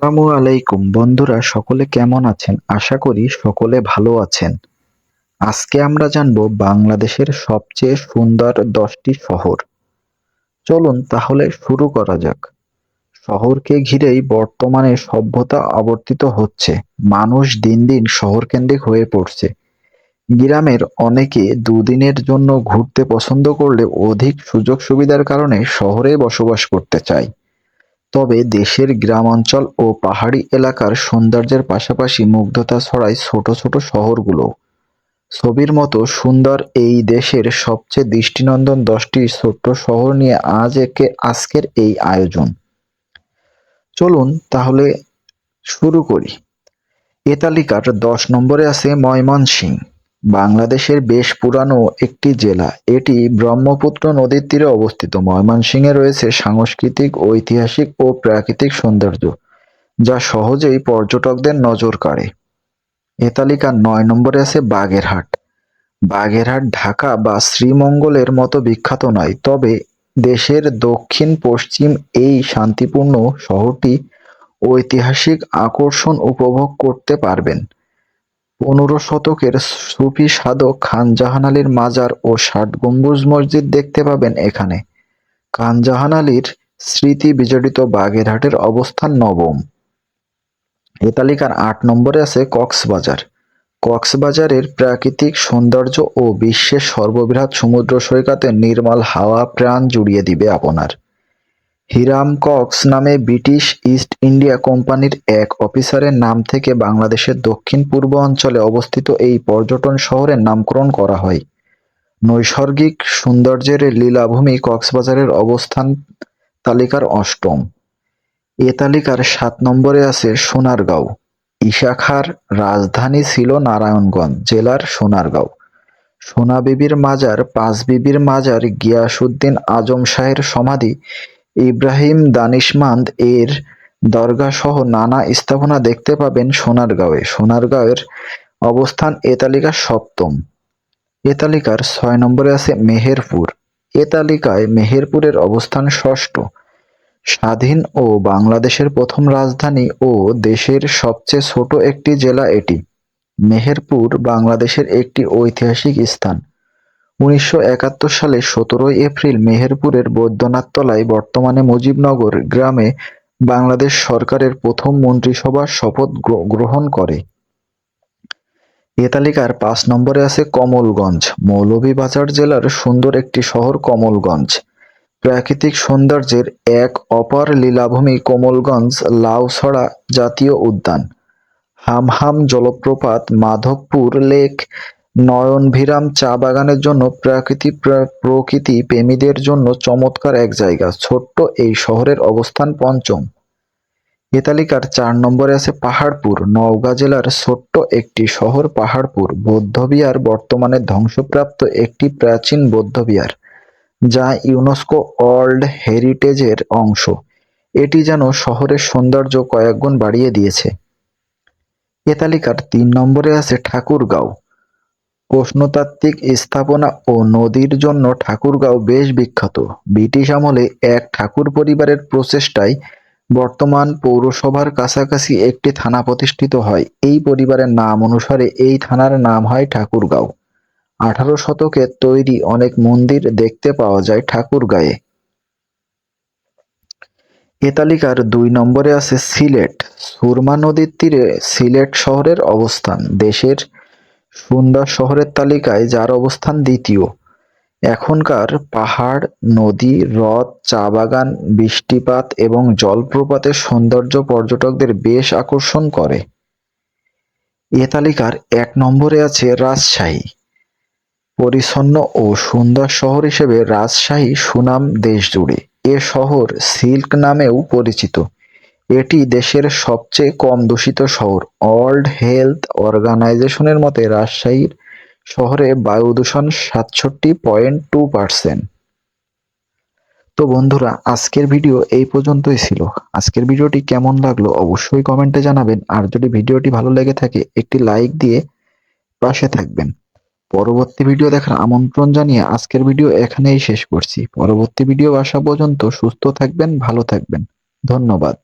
আসসালামু আলাইকুম বন্ধুরা, সকলে কেমন আছেন? আশা করি সকলে ভালো আছেন। আজকে আমরা জানব বাংলাদেশের সবচেয়ে সুন্দর দশটি শহর। চলুন তাহলে শুরু করা যাক। শহরকে ঘিরেই বর্তমানে সভ্যতা আবর্তিত হচ্ছে। মানুষ দিন দিন শহরকেন্দ্রিক হয়ে পড়ছে। গ্রামের অনেকে দুদিনের জন্য ঘুরতে পছন্দ করলে অধিক সুযোগ সুবিধার কারণে শহরে বসবাস করতে চায়। তবে দেশের গ্রামাঞ্চল ও পাহাড়ি এলাকার সৌন্দর্যের পাশাপাশি মুগ্ধতা ছড়ায় ছোট ছোট শহরগুলো। ছবির মতো সুন্দর এই দেশের সবচেয়ে দৃষ্টিনন্দন দশটি ছোট্ট শহর নিয়ে আজ একে আজকের এই আয়োজন। চলুন তাহলে শুরু করি। এ তালিকার দশ নম্বরে আছে ময়মনসিংহ। বাংলাদেশের বেশ পুরানো একটি জেলা। এটি ব্রহ্মপুত্র নদীর তীরে অবস্থিত। ময়মনসিংহে রয়েছে সাংস্কৃতিক, ঐতিহাসিক ও প্রাকৃতিক সৌন্দর্য, যা সহজেই পর্যটকদের নজর কাড়ে। এ তালিকার নয় নম্বরে আছে বাগেরহাট। বাগেরহাট, ঢাকা বা শ্রীমঙ্গলের মতো বিখ্যাত নয়, তবে দেশের দক্ষিণ, পশ্চিম এই শান্তিপূর্ণ শহরটি ঐতিহাসিক আকর্ষণ উপভোগ করতে পারবেন। পনেরো শতকের সুফি সাধক খান জাহান আলীর মাজার ও ষাট গম্বুজ মসজিদ দেখতে পাবেন এখানে। খান জাহান আলীর স্মৃতি বিজড়িত বাগেরহাটের অবস্থান নবম। এ তালিকার আট নম্বরে আছে কক্সবাজার। কক্সবাজারের প্রাকৃতিক সৌন্দর্য ও বিশ্বের সর্ববৃহৎ সমুদ্র সৈকতে নির্মল হাওয়া প্রাণ জুড়িয়ে দিবে আপনার। হিরাম কক্স নামে ব্রিটিশ ইস্ট ইন্ডিয়া কোম্পানির এক অফিসারের নাম থেকে বাংলাদেশের দক্ষিণ পূর্ব অঞ্চলে অবস্থিত এই পর্যটন শহরের নামকরণ করা হয়। নৈসর্গিক সৌন্দর্যের লীলাভূমি কক্সবাজারের অবস্থান তালিকার অষ্টম। এ তালিকার সাত নম্বরে আছে সোনারগাঁও। ইশাখার রাজধানী ছিল নারায়ণগঞ্জ জেলার সোনারগাঁও। সোনাবিবির মাজার পাঁচ বিবির মাজার গিয়াসুদ্দিন আজম শাহের সমাধি ইব্রাহিম দানিশমান্দ এর দরগা সহ নানা স্থাপনা দেখতে পাবেন সোনারগাঁওয়ে। সোনারগাঁওয়ের অবস্থান এ তালিকার সপ্তম। এ তালিকার ছয় নম্বরে আছে মেহেরপুর। এ তালিকায় মেহেরপুরের অবস্থান ষষ্ঠ। স্বাধীন ও বাংলাদেশের প্রথম রাজধানী ও দেশের সবচেয়ে ছোট একটি জেলা এটি। মেহেরপুর বাংলাদেশের একটি ঐতিহাসিক স্থান। উনিশশো একাত্তর সালে সতেরোই এপ্রিল মেহেরপুরের বৈদ্যনাথ তলায় বর্তমানে মুজিবনগর গ্রামে বাংলাদেশ সরকারের প্রথম মন্ত্রিসভার শপথ গ্রহণ করে। এ তালিকার পাঁচ নম্বরে আছে কমলগঞ্জ মৌলভীবাজার জেলার সুন্দর একটি শহর কমলগঞ্জ। প্রাকৃতিক সৌন্দর্যের এক অপার লীলাভূমি কমলগঞ্জ, লাউছড়া জাতীয় উদ্যান। হামহাম জলপ্রপাত মাধবপুর লেক নয়নভিরাম চা বাগানের জন্য প্রাকৃতিক প্রকৃতি প্রেমীদের জন্য চমৎকার এক জায়গা, ছোট্ট এই শহরের অবস্থান পঞ্চম। এ তালিকার চার নম্বরে আছে পাহাড়পুর, নওগাঁ জেলার ছোট্ট একটি শহর পাহাড়পুর, বৌদ্ধবিহার বর্তমানে ধ্বংসপ্রাপ্ত একটি প্রাচীন বৌদ্ধবিহার, যা ইউনেস্কো ওয়ার্ল্ড হেরিটেজের অংশ। এটি যেন শহরের সৌন্দর্য কয়েকগুণ বাড়িয়ে দিয়েছে। এ তালিকার তিন নম্বরে আছে ঠাকুরগাঁও প্রশ্নতাত্ত্বিক স্থাপনা ও নদীর জন্য ঠাকুরগাঁও বেশ বিখ্যাত। ব্রিটিশ আমলে এক ঠাকুর পরিবারের প্রচেষ্টায় বর্তমান পৌরসভার কাছাকাছি একটি থানা প্রতিষ্ঠিত হয়। এই পরিবারের নাম অনুসারে এই থানার নাম হয় ঠাকুরগাঁও। আঠারো শতকের তৈরি অনেক মন্দির দেখতে পাওয়া যায় ঠাকুরগাঁয়ে। এ তালিকার দুই নম্বরে আছে সিলেট। সুরমা নদীর তীরে সিলেট শহরের অবস্থান। দেশের সুন্দর শহরের তালিকায় যার অবস্থান দ্বিতীয়। এখনকার পাহাড়, নদী, হ্রদ, চা বাগান, বৃষ্টিপাত এবং জলপ্রপাতের সৌন্দর্য পর্যটকদের বেশ আকর্ষণ করে। এ তালিকার এক নম্বরে আছে রাজশাহী। পরিচ্ছন্ন ও সুন্দর শহর হিসেবে রাজশাহী সুনাম দেশ জুড়ে এ শহর সিল্ক নামেও পরিচিত। এটি দেশের সবচেয়ে কম দূষিত শহর। ওয়ার্ল্ড হেলথ অর্গানাইজেশনের মতে রাজশাহীর শহরে বায়ু দূষণ সাতষট্টি পয়েন্ট টু পার্সেন্ট। তো বন্ধুরা, আজকের ভিডিও এই পর্যন্তই ছিল। আজকের ভিডিওটি কেমন লাগল অবশ্যই কমেন্টে জানাবেন। আর যদি ভিডিওটি ভালো লেগে থাকে, একটি লাইক দিয়ে পাশে থাকবেন। পরবর্তী ভিডিও দেখার আমন্ত্রণ জানিয়ে আজকের ভিডিও এখানেই শেষ করছি। পরবর্তী ভিডিও আসা পর্যন্ত সুস্থ থাকবেন, ভালো থাকবেন। ধন্যবাদ।